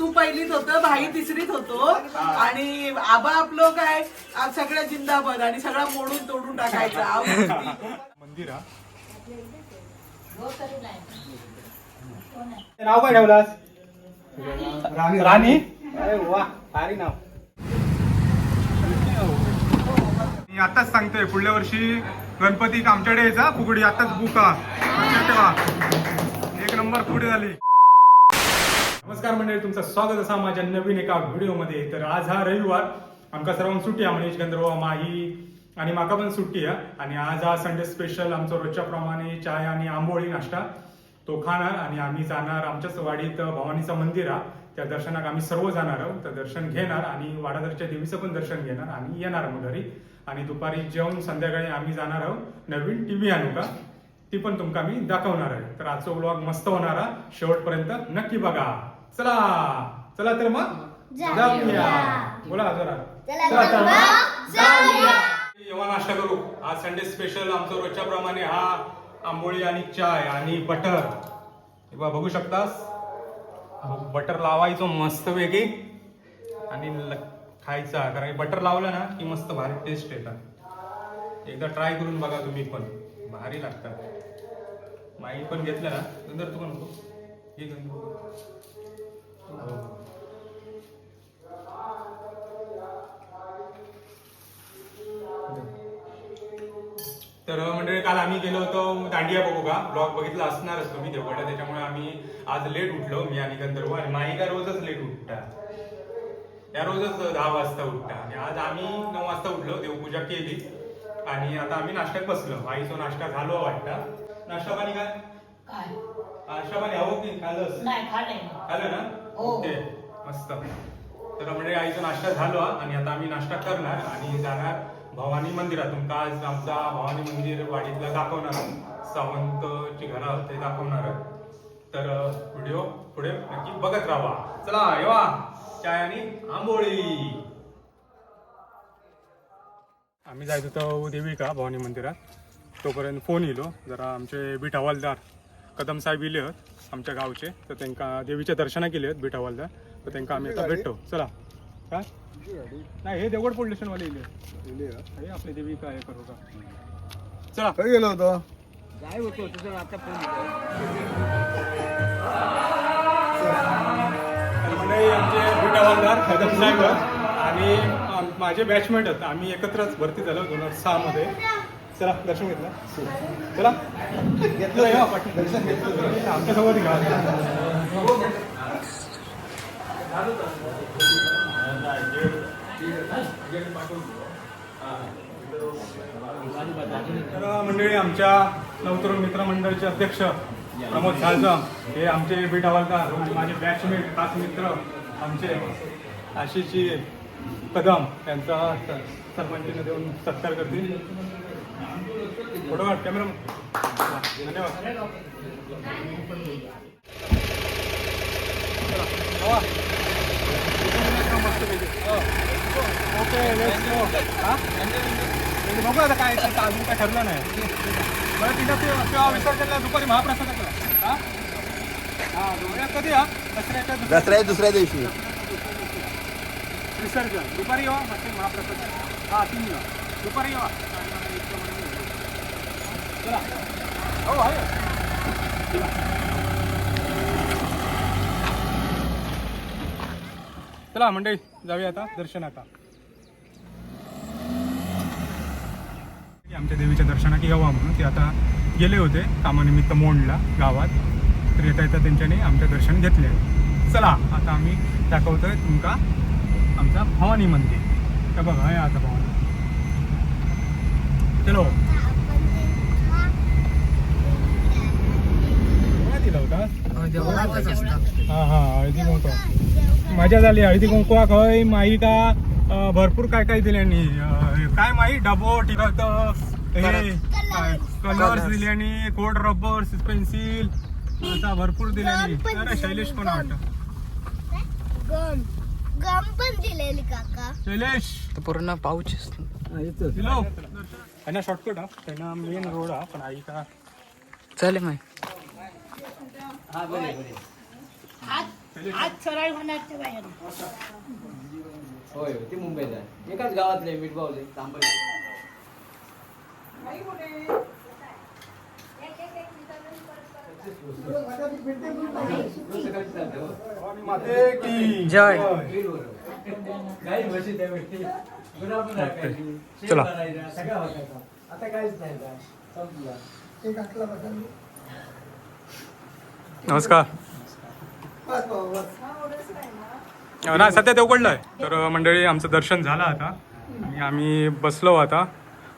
नातू पहिलीत होतं भाई तिसरीत होतो. आणि आबा आपलं काय आज सगळ्या जिंदाबाद आणि सगळा मोडून तोडून टाकायचा. मंदिर. हा नाव काय ठेवलास राणी. अरे वा भारी नाव. मी आताच सांगतोय पुढल्या वर्षी गणपती आमच्याकडे यायचा फुगडी आताच बुका लक्षात ठेवा. एक नंबर फुगडी झाली नमस्कार मंडळी तुमचं स्वागत असा माझ्या नवीन एका व्हिडिओमध्ये. तर आज हा रविवार. आमका सर्वांना सुट्टी आहे मनीष गंधर्व माही आणि माका पण सुट्टी आहे. आणि आज हा संडे स्पेशल आमचं रोजच्या प्रमाणे चाय आणि आंबोळी नाश्ता. तो खाणार आणि आम्ही जाणार आमच्याच वाडीत भवानीचं मंदिर आहे. त्या दर्शनाक आम्ही सर्व जाणार आहोत. तर दर्शन घेणार आणि वाडादरच्या देवीचं पण दर्शन घेणार. आणि येणार मग घरी आणि दुपारी जेवण संध्याकाळी आम्ही जाणार आहोत नवीन टी व्ही आणू का? ती पण तुमका मी दाखवणार आहे. तर आजचा ब्लॉग मस्त होणार आहे. शेवटपर्यंत नक्की बघा. चला चला तर मग? जाऊया. बोला जरा. चला तर मग? येवा नाश्ता करू. आज संडे स्पेशल आमचं रोजच्या प्रमाणे हा आंबोळी आणि चाय आणि बटर. हे बघा शकतास? बटर लावायचो मस्त वेगळी आणि खायचा कारण बटर लावलं ना की मस्त भारी टेस्ट येतात. एकदा ट्राय करून बघा तुम्ही पण. भारी लागतात. माई पण घेतलं ना. नंतर तू पण नको हे घेऊन. तर म्हणजे काल आम्ही गेलो होतो दांडिया बघू का ब्लॉग बघितला असणारच तुम्ही देवगडला त्याच्यामुळे आम्ही आज लेट उठलो मी आणि गंधर्व. आणि माई काय रोजच लेट उठतात त्या रोजच दहा वाजता उठता. आणि आज आम्ही नऊ वाजता उठलो देवपूजा केली. आणि आता आम्ही नाश्त्यात बसलो. आईचा नाश्ता झालो वाटतं. नाश्ता पाणी काय? नाश्ता पाणी हवं की खाल्लं खाल्लं ना? हो. ओके. मस्त. तर म्हणजे आईचा नाश्ता झालो आणि आता आम्ही नाश्ता करणार आणि जाणार भवानी मंदिरात तुमका आज आमचा भवानी मंदिर वाडीतला दाखवणार सावंतची घरं ते दाखवणार तर व्हिडिओ पुढे नक्की बघत राहा. चला येवा. चाय आणि आंबोळी. आम्ही जायचो होतो देविका भवानी मंदिरात. तोपर्यंत फोन येलो. जरा आमचे बीट हवालदार कदम साहेब येले आहेत आमच्या गावचे. तर त्यांना देवीच्या दर्शना केले आहेत बीट हवालदार तर त्यांना आम्ही आता भेटतो. चला. काय नाही हे देवगड पोलीस स्टेशनवाले येले हे आपली देविका हे करू का? चला. काय गेलो होतो? तर मंडळी आमचे बीट हवालदार कदम साहेब आहेत आणि माझे बॅचमेट आहेत आम्ही एकत्रच भरती झालो दोन हजार सहा मध्ये चला दर्शन घेतलं. चला. घेतलं आहे दर्शन घेतलं आमच्यासोबत घ्या. तर मंडळी आमच्या नवतरुण मित्रमंडळाचे अध्यक्ष प्रमोद झालजम हे आमचे बीट हवालदार माझे बॅचमेट खास मित्र आमचे आशिषजी कदम यांचा स- सरपंचीने देऊन सत्कार करतील. फोटो काढ कॅमेरा धन्यवाद. हो. हा म्हणजे बघू आता काय अजून काय ठरलं नाही बरं तिथं ते विसर्जनला दुपारी महाप्रसादाला हा हा कधी हा दसऱ्याच्या दुसऱ्या दसऱ्या दुसऱ्या दिवशी विसर्जन दुपारी येवा मग महाप्रसाद हा तीन येवा दुपारी येवा चला चला मंडळी जाऊया आता दर्शन आता आमच्या देवीच्या दर्शनाक यावा म्हणून ते आता गेले होते कामानिमित्त मोंडला गावात. तर येता येता त्यांच्याने आमच्या दर्शन घेतले. चला आता आम्ही दाखवतोय तुमका आमचा भवानी मंदिर. हे बघा हे आता भवानी. चलो. काय दिला होता? हा हा हळदी कुंकू. मजा झाली हळदी कुंकवाक हय माई का अं, भरपूर काय काय दिल्यानी काय माई डबो टिकत हे कलर्स दिल्यानी कोड रबर पेन्सिल असा भरपूर दिल्यानी अरे शैलेश कोण वाटत गम गम पण दिलेली काका. शैलेश. पूर्ण पाऊच त्यांना शॉर्टकट हा त्यांना मेन रोड हा पण आई का चालेल मग आज सरळ होणार ते बाहेर होय ते मुंबईत आहे एकाच गावातले मिठबावले तांबे सकाळची चालते हो. माते की जय. काही म्हशी त्या भेटते गुन्हा पण राखायची, शेण चला. भरायचा, सगळा होता आता काहीच नाही आता. संपला नमस्कार. नाही सध्या ते उघडलं आहे तर मंडळी आमचं दर्शन झालं आता. आणि आम्ही बसलो आता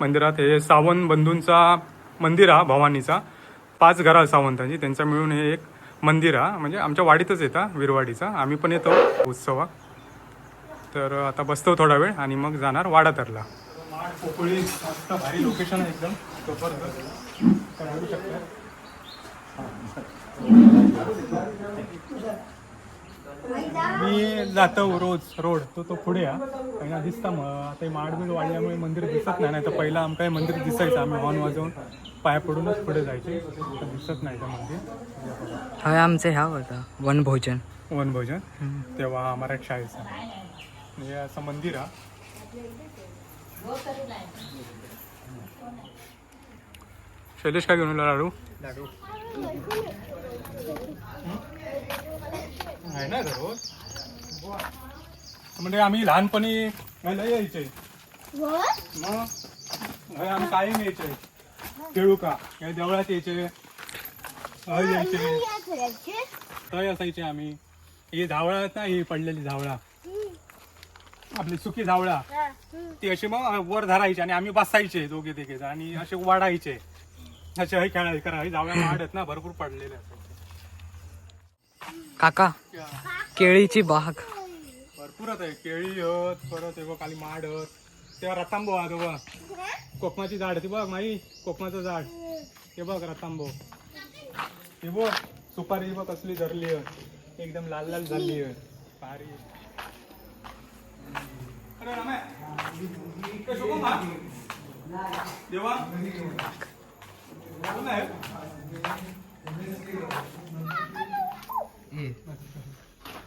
मंदिरात. हे सावंत बंधूंचा मंदिर हा भवानीचा. पाच घरा सावंतांची. त्यांचा मिळून हे एक मंदिर हा. म्हणजे आमच्या वाडीतच येतं विरवाडीचा. आम्ही पण येतो उत्सवात तर आता बसतो थोडा वेळ आणि मग जाणार वाडा तरला पोकळी मस्त भारी लोकेशन आहे एकदम. मी जातो रोज रोड तो तो पुढे हा. पहिला दिसता मग. आता हे माडबीड वाढल्यामुळे मंदिर दिसत नाही नाही तर पहिला आमका हे मंदिर दिसायचं आम्ही हॉर्न वाजवून पाया पडूनच पुढे जायचे. तर दिसत नाही का मंदिर. हय आमचं ह्या होता वनभोजन वनभोजन तेव्हा मराठी शाळेचं म्हणजे असं मंदिर हा. शैलेश काय घेऊन लाडू? लाडू. आहे ना रोज? म्हणजे आम्ही लहानपणी घ्यायला यायचे. मग? आम्ही यायचे. खेळू का? काही देवळात यायचे. हय यायचे. तय असायचे आम्ही. ही झावळा आहेत ना ही पडलेली झावळा. आपली सुकी झावळा. ती अशी मग वर धरायची आणि आम्ही बसायचे दोघे तिघे आणि असे वाढायचे. करा ही माड आहेत ना भरपूर पडलेले असायचे काका केळीची बाग. भरपूरच आहे केळी हत परत हे खाली माड हत तेव्हा रतांबो हा बघ. कोकमाची झाड ती बघ माई कोकमाचं झाड. ते बघ रतांबो. हे बघ सुपारी बघ कसली धरली हत एकदम लाल लाल झाली हत भारी अरे रामे, हा? देवा?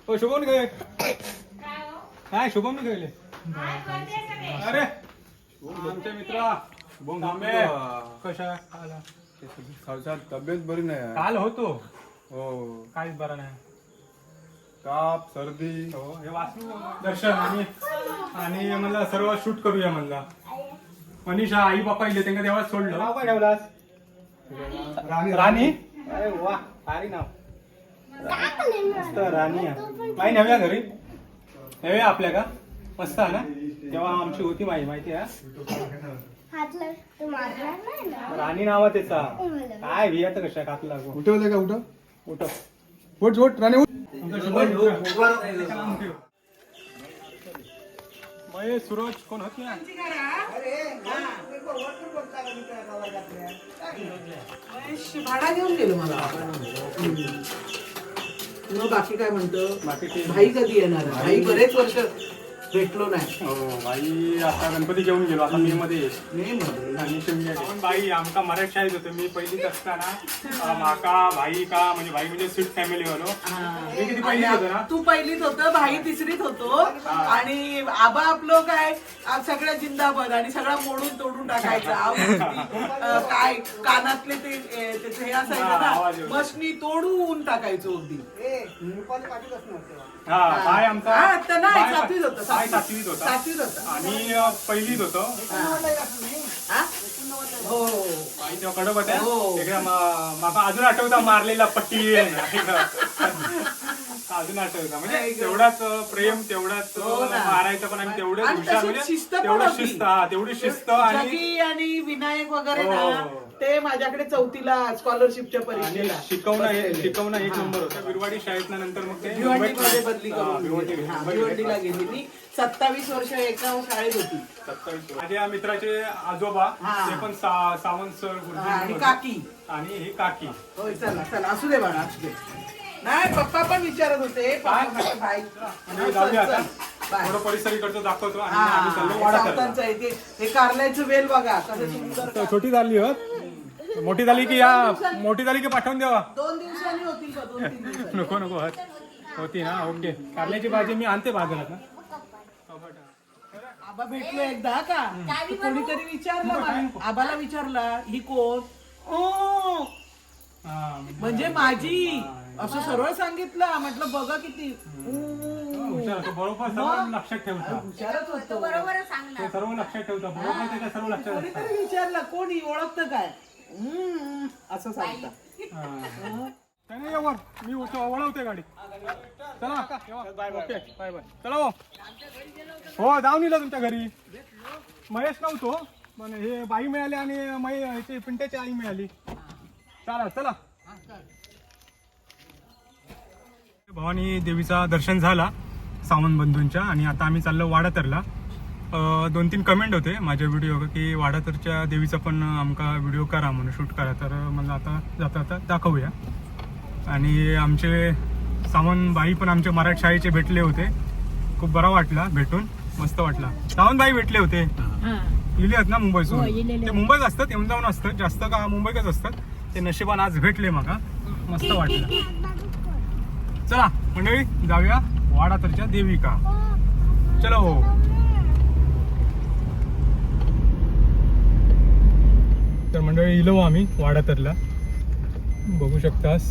ओ शुभम काय काय शुभम नाही गेले अरे मित्र शुभम कशा आला खालचा तब्येत बरी नाही. काल होतो. हो. काहीच बरं नाही. ताप सर्दी. हो हे वाचू दर्शन आणि आणि म्हणलं सर्व शूट करूया म्हणला. मनीषा आई बाप्पा इले त्यांना तेव्हा सोडलं. काय ठेवलास? राणी? राणी? अरे वा भारी नाव. मस्त राणी आहे. नव्या घरी. नव्या आपल्या का? मस्त आहे ना? तेव्हा आमची होती माही माहिती आहे? हातला तू मारणार नाही ना राणी नाव आहे त्याचा. काय भियात कशा कात लागू? उठवलं का उठ उठ उठ उठ राणे उठ. महेश सूरज कोण होत? ना भाडा घेऊन गेलो मला. मग बाकी काय म्हणतो? बाकी भाई कधी येणार? भाई बरेच वर्ष भेटलो नाही. हो बाई आता गणपती घेऊन गेलो आता मे मध्ये येईल. नाही मध्ये. आणि शिमग्या पण बाई आमका मराठी शाळेत होतो. मी पहिलीच असताना अं, माका भाई का म्हणजे भाई म्हणजे स्वीट फॅमिली होलो मी किती पहिलीत होतो ना? तू पहिलीत होतं भाई तिसरीत होतो. आणि आबा आपलं काय आ, सगळ्या जिंदाबाद आणि सगळा मोडून तोडून टाकायचा. अ, काय कानातले ते ए, त्याचं हे असायचं हा, ना आवाज येतो. मशनी तोडून टाकायचो अगदी. हा बाय आमचा. हा, तर नाही बाय- सातवीत होतं बाय सातवीत होता सातवीत होता आणि अं, पहिलीत होतो हा? हो तेव्हा कडक होत्या हो. एकदम अं, माका अजून आठवता मारलेला पट्टी अजून आठवता म्हणजे तेवढाच अं, प्रेम तेवढाच अं, हो ना. मारायचं पण आणि तेवढंच आणि हुशार तशीच म्हणजे शिस्त पण तेवढं होती. शिस्त हा तेवढी शिस्त आणि जगी आणि विनायक वगैरे ना हो. ते माझ्याकडे चौथीला स्कॉलरशिपच्या परीक्षेला. शिकवणं हे. शिकवणं एक हा. नंबर होतं. विरवाडी शाळेत नंतर मग ते बदली करून भिवंडी- गेली. हा, भिवंडी- भिवंडीला गेली मी सत्तावीस वर्ष एका शाळेत होती. सत्तावीस. माझ्या मित्राचे आजोबा हा. ते पण सा- सावंत सर हा, गुरुजी आणि होते. काकी. आणि ही काकी. होय चला चला असू दे बाळा असू दे. नाही पप्पा पण विचारत होते. पप्पा म्हटलं, बाई म्हणजे जाऊया आता. बाय. थोडं परिसर इकडचं दाखवतो आणि हा, आम्ही चाललो वाडा सावतांचं आहे ते. हे कारल्याचं वेल बघा कसं सुंदर तर छोटी झाली हो? मोठी झाली की या मोठी झाली की पाठवून द्यावा दोन दिवसांनी होतील का? दोन तीन दिवसांनी. नको नको हट होती ना ओके. कारल्याची भाजी मी आणते बाजारात ना आबा भेटलो एकदा का? तर कोणीतरी विचारलं मला- आबाला विचारला ही कोण? ओ, हा म्हणजे माझी. असं सरळ सांगितलं म्हटलं बघा किती. ऊ. हुशार होतो बरोबर सर्व लक्षात ठेवता. हुशारच होतो. ते सर्व लक्षात ठेवता बरोबर त्याच्या सर्व लक्षात असतं. कोणीतरी विचारलं कोणी ओळखतं काय? हम्म, असं सांगता. हा. यावर मी उठ- वळवते गाडी. चला बाय बाय बाय. बाय चला हो. हो जाऊन येईल तुमच्या घरी. महेश नव्हतो पण हे बाई मिळाली आणि मै ह्याची पिंट्याची आई मिळाली. चला चला. भवानी देवीचा दर्शन झाला सावंत बंधूंच्या आणि आता आम्ही चाललो वाडातरला दोन तीन कमेंट होते माझ्या व्हिडिओ की वाडातरच्या देवीचा पण आमका व्हिडिओ करा म्हणून शूट करा. तर मला आता जाता जाता दाखवूया. आणि आमचे सावंतबाई पण आमचे मराठी शाळेचे भेटले होते. खूप बरा वाटला भेटून. मस्त वाटला. सावंतबाई भेटले होते. इले आहेत ना मुंबईसून ते मुंबईत असतात येऊन जाऊन असतात. जास्त का मुंबईतच असतात. ते नशिबान आज भेटले मका. मस्त वाटलं. चला मंडळी जाऊया वाडातरच्या देविका. चलो तर मंडळी इलो आम्ही वाडातरला. बघू शकतास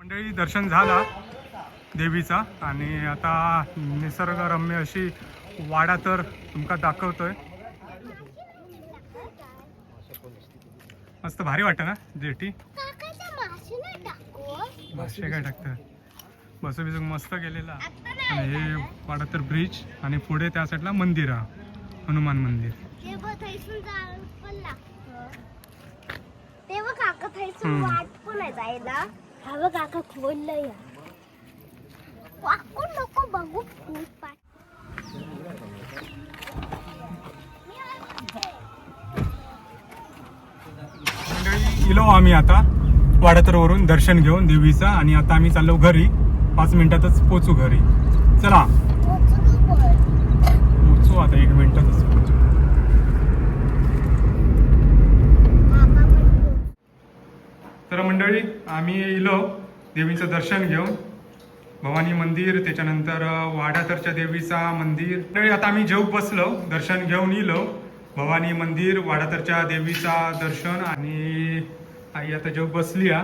मंडळी दर्शन झाला देवीचा आणि आता निसर्गरम्य अशी वाडा तर तुमका दाखवतोय. मस्त भारी वाटतं ना जेटी मासे काय टाकतात? बसू बिसू मस्त गेलेला. आणि हे वाडा तर ब्रिज आणि पुढे त्या साईडला मंदिर. हा हनुमान मंदिर तेव्हा काका थैसून हम्म. वाट पण आहे जायला. हा बघ काका खोललं या. वाकून नको बघू खूप पाठ मंडळी गेलो आम्ही आता. वाडातरवरून दर्शन घेऊन देवीचं आणि आता आम्ही चाललो घरी. पाच मिनिटातच पोचू घरी. चला. पोचू आता एक मिनिटातच पोचू. तर मंडळी आम्ही इलो. देवीचं दर्शन घेऊन. भवानी मंदिर त्याच्यानंतर वाडातरच्या देवीचा मंदिर. मंडळी आता आम्ही जेव बसलो. दर्शन घेऊन इलो. भवानी मंदिर वाडातरच्या देवीचा दर्शन आणि आई आता जेव बसली हा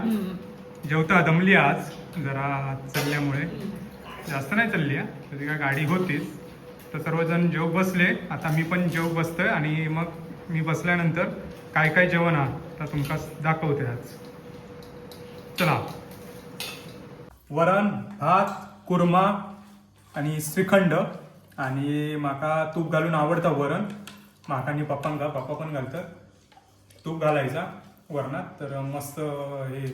जेवता दमली आज जरा चालल्यामुळे जास्त नाही चालली हा तरी काय गाडी होतीच. तर सर्वजण जेव बसले आता मी पण जेव बसतोय आणि मग मी बसल्यानंतर काय काय जेवण हा तर तुमका दाखवते आज. चला. वरण भात कुर्मा आणि श्रीखंड आणि माका तूप घालून आवडतं वरण. माका आणि पप्पांका पप्पा पण घालतात. तूप घालायचा. वरणात. तर मस्त हे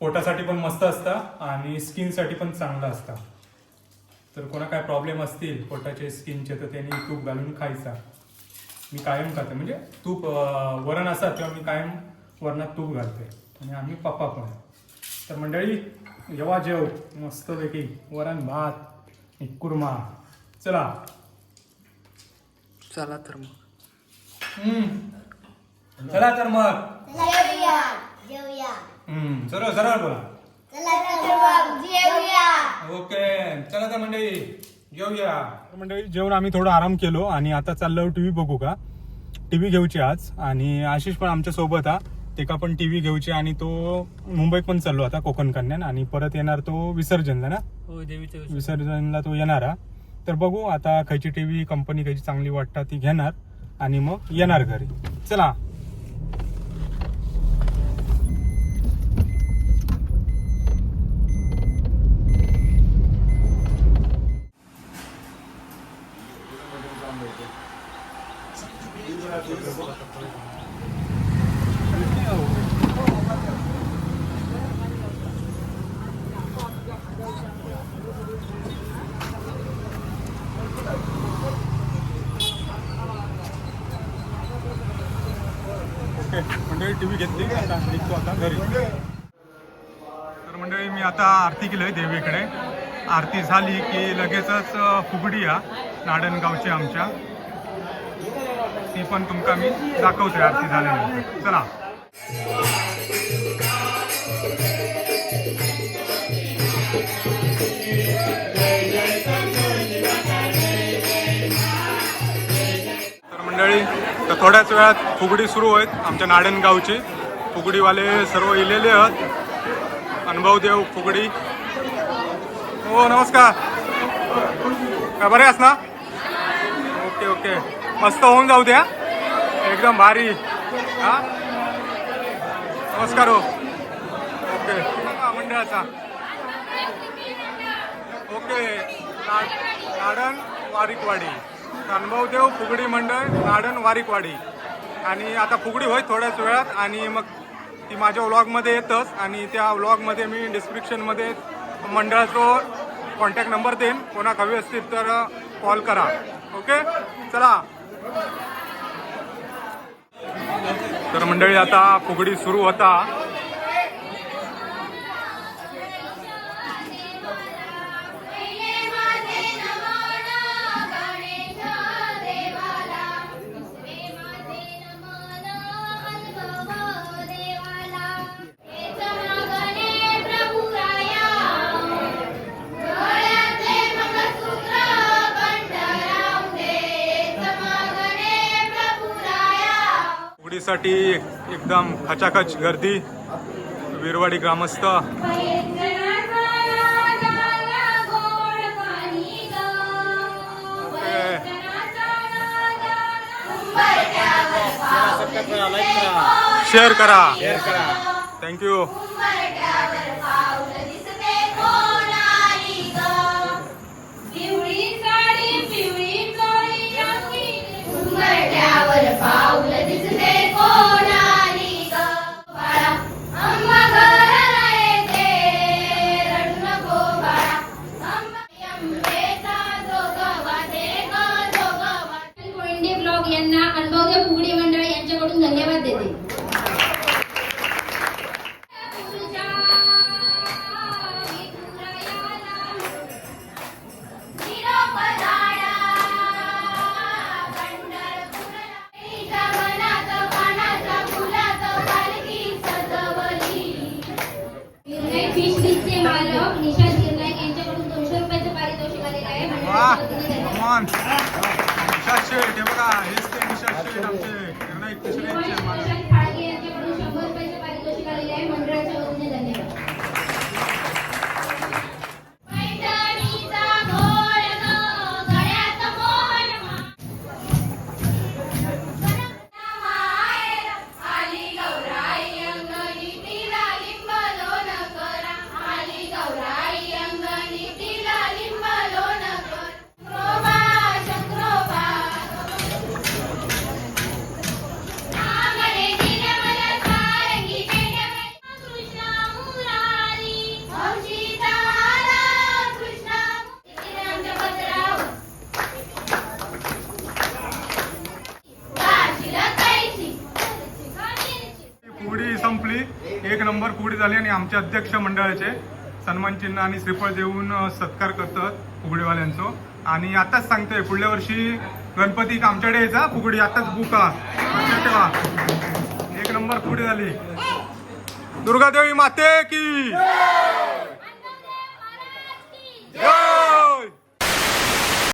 पोटासाठी पण मस्त असतं आणि स्किनसाठी पण चांगलं असतं. तर कोणा काय प्रॉब्लेम असतील पोटाचे स्किनचे तर त्यांनी तूप घालून खायचा. मी कायम खाते. म्हणजे तूप वरण असतात तेव्हा मी कायम वरणात तूप घालते. आणि आम्ही पप्पा पण. तर मंडळी जेव्हा जेव. मस्तपैकी. वरण भात आणि कुर्मा. चला. चला तर मग. चला तर मग. जेवूया. जेवूया. हम्म, सरळ सरळ बोला. चला तर मग जेवूया. ओके चला तर मंडळी जेवूया. मंडळी जेवण आम्ही थोडा आराम केलो आणि आता चाललो टीव्ही बघू का? टीव्ही घेऊची आज आणि आशिष पण आमच्यासोबत हा. तेका पण टीव्ही घेऊची आणि तो मुंबईत पण चाललो आता कोकण कन्यान आणि परत येणार तो विसर्जनला ना? हो देवीचं विसर्जनला तो येणार हा. तर बघू आता खयची टीव्ही कंपनी खयची चांगली वाटतात ती घेणार आणि मग येणार घरी. चला. मंडळी टी व्ही घेतली. आता निघतो आता घरी. तर मंडळी मी आता आरती केली आहे देवीकडे. आरती झाली की लगेचच फुगडी हा नाडणगावची आमच्या. ती पण तुमका मी दाखवते आरती झाल्यानंतर. चला. थोड्याच वेळात फुगडी सुरू आहेत आमच्या नाडणगावची फुगडीवाले सर्व इलेले आहेत. अनुभव देव फुगडी. हो नमस्कार. काय बरे आहेस ना? Okay okay. मस्त होऊन जाऊ द्या एकदम भारी. हा? नमस्कार हो. ओके. मंडळाचा. ओके. ना- नाडण वारिकवाडी. अनुभवदेव फुगडी मंडळ नाडण वारिकवाडी. आणि आता फुगडी होय थोड्याच वेळात आणि मग ती माझ्या व्लॉगमध्ये येतच आणि त्या व्लॉगमध्ये मी डिस्क्रिप्शनमध्ये मंडळाचा कॉन्टॅक्ट नंबर देईन. कोणाक हवी असतील तर कॉल करा. ओके? चला. तर मंडळी आता फुगडी सुरू होता. फुगडीसाठी एकदम खचाखच गर्दी. विरवाडी ग्रामस्थ. शेअर करा. थँक्यू पिवळी कोळंडे ब्लॉग यांना अनुभव्य फुगडी मंडळ यांच्याकडून धन्यवाद देते. পিছনে পিছনে झाली आणि आमच्या अध्यक्ष मंडळाचे सन्मान चिन्ह आणि श्रीफळ देऊन सत्कार करतात फुगडीवाल्यांचो. आणि आताच सांगतोय पुढल्या वर्षी गणपती आमच्याकडे यायचा फुगडी आताच बुक ठेवा. एक नंबर फुगडी झाली. दुर्गादेवी माते की!